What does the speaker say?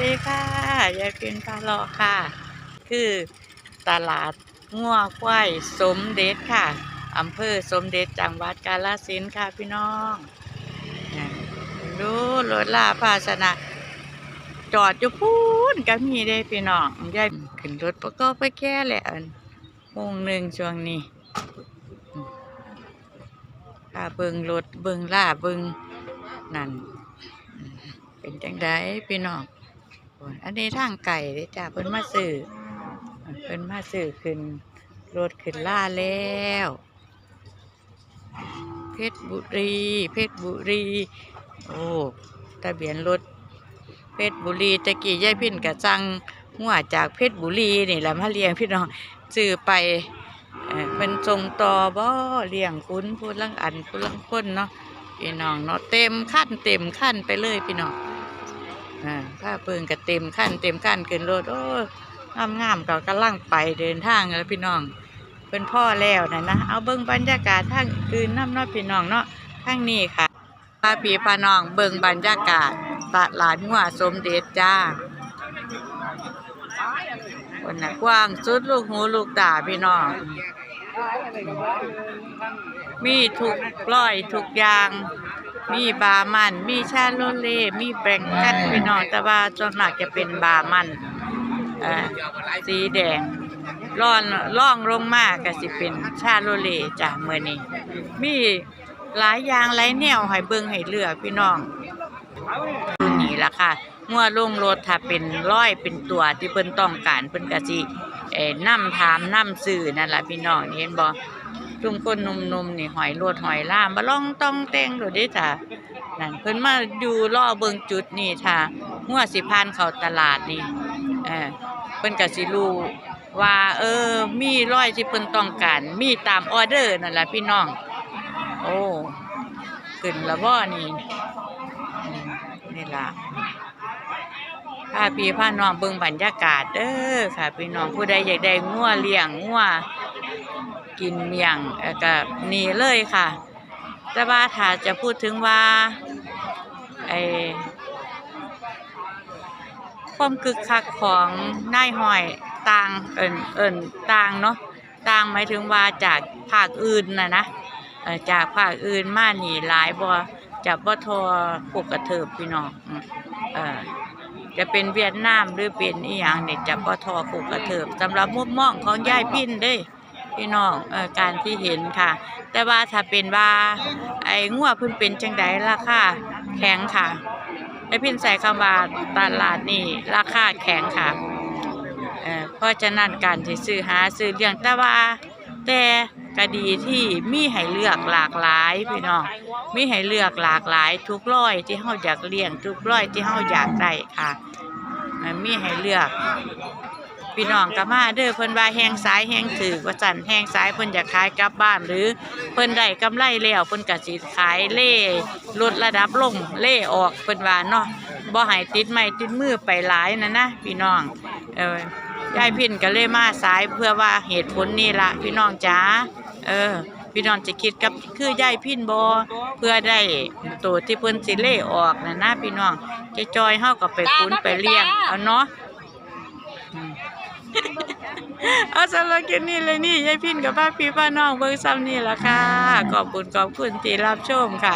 ดีค่ะยายพินพาลาะค่ะ คือตลาดงัวควายสมเด็จค่ะอำเภอสมเด็จจังหวัดกาฬสินธุ์ค่ะพี่น้องดูรถลาภาสนะ จอดอยู่พูนก็มีได้พี่น้องยายขึ้นรถประกอบไปแค่แหละอันโมงหนึ่งช่วงนี้ค่ะเบิงรถเบิงล่าเบิงนั่นเป็นจังไดพี่น้อง อันนี้ทางไก่เด้จ้าเพิ่นมาซื้อเพิ่นมาซื้อขึ้นรถขึ้นล่าแล้ว เพชรบุรี เพชรบุรี โอ้ทะเบียนรถเพชรบุรีตะกี้ยายพินกะจังหัวจากเพชรบุรีนี่แหละมาเลี้ยงพี่น้องซื้อไปเป็นทรงต่อบ่เลี้ยงคุณพูดลังอันพูดลังคนเนาะพี่น้องเนาะเต็มขั้นเต็มขั้นไปเลยพี่น้อง อ่าถ้าเปิงก็เต็มขั้นเต็มขั้นขึ้นรถโอ้งามงามก็กำลังไปเดินทางแล้วพี่น้องเป็นพ่อแล้วนะนะเอาเบิ่งบรรยากาศทางอื่นน้ำนาะพี่น้องเนาะทางนี้ค่ะพาพี่พาน้องเบิ่งบรรยากาศตลาดหัวสมเด็จจ้าคนน่ะกว้างสุดลูกหูลูกตาพี่น้อง มีทุกร้อยทุกอย่าง มีบามัน มีชาโลเล่มีแบงกันพี่น้องแต่ว่าส่วนมากจะเป็นบามันอ่อสีแดงร่อนร่องลงมากก็สิเป็นชาโลเล่จ้ะมื้อนี้ มีหลายอย่างหลายแนวให้เบิ่งให้เลือกพี่น้องนี่ล่ะค่ะงัวลงรถถ้าเป็นร้อยเป็นตัวที่เพิ่นต้องการเพิ่นก็สิเอ่อนำถามนำซื้อนั่นล่ะพี่น้องเห็นบ่ ทุกคนหนุ่มๆนี่หอยรวดหอยล่ามบ่ล่องต้องแต่งดดเด้จ้ะนั่นเพิ่นมาอยู่รอเบิงจุดนี่ถ้างัวสิผ่านเข้าตลาดนี่เออเพิ่นก็สิรู้ว่า เออ มีร้อยที่เพิ่นต้องการมีตามออเดอร์นั่นแหละพี่น้อง โอ้ขึ้นและบ่นี่นี่ล่ะพาพี่พาน้องเบิ่งบรรยากาศเด้อค่ะพี่น้องผู้ใดอยากได้งัวเลี้ยงงัว กินเมี่ยงเอ่อก็นี่เลยค่ะ แต่ว่าถ้าจะพูดถึงว่าไอ้ความคึกคักของนายหอยต่างเอิ้นเอิ้นต่างเนาะต่างหมายถึงว่าจากภาคอื่นนะนะจากภาคอื่นมาหนีหลายบ่จะบ่ทอพวกกระเถิบพี่น้องเออจะเป็นเวียดนามหรือเป็นอีหยังนี่ยจะบ่ทอพวกกระเถิบสำหรับมุมมองของยายพินเด้ พี่น้องเออการที่เห็นค่ะ แต่ว่าถ้าเป็นว่าไอ้งัวเพิ่นเป็นจังไดราคาแข็งค่ะยายพินใส่คำว่าตลาดนี่ราคาแข็งค่ะเออเพราะฉะนั้นการที่ซื้อหาซื้อเลี้ยงแต่ว่าแต่ก็ดีที่มีให้เลือกหลากหลายพี่น้องมีให้เลือกหลากหลาย ทุกร้อยที่เฮาอยากเลี้ยงทุกร้อยที่เฮาอยากได้ค่ะมีให้เลือก พี่น้องก็มาเด้อเพิ่นว่าแฮงสายแฮงถือว่าสั่นแฮงสายเพิ่นอยากขายกลับบ้านหรือเพิ่นได้กำไรแล้วเพิ่นก็สิขายเล่ลดระดับลงเล่ออกเพิ่นว่าเนาะบ่ให้ติดไม้ติดมือไปหลายนะนะพี่น้องเออยายพินก็เลยมาสายเพื่อว่าเหตุผลนี่ละพี่น้องจ๋าเออพี่น้องจะคิดกับคือยายพินบ่เพื่อได้ตัวที่เพิ่นสิเล่ออกนะนะพี่น้องจะจอยเฮาก็ไปคุ้นไปเลี้ยงเอาเนาะ เอาสำหรับคลิปนี้เลยนี่ยายพินกับป้าพี่ป้าน้องเบิ้งซ้ำนี่ละค่ะ ขอบคุณขอบคุณที่รับชมค่ะ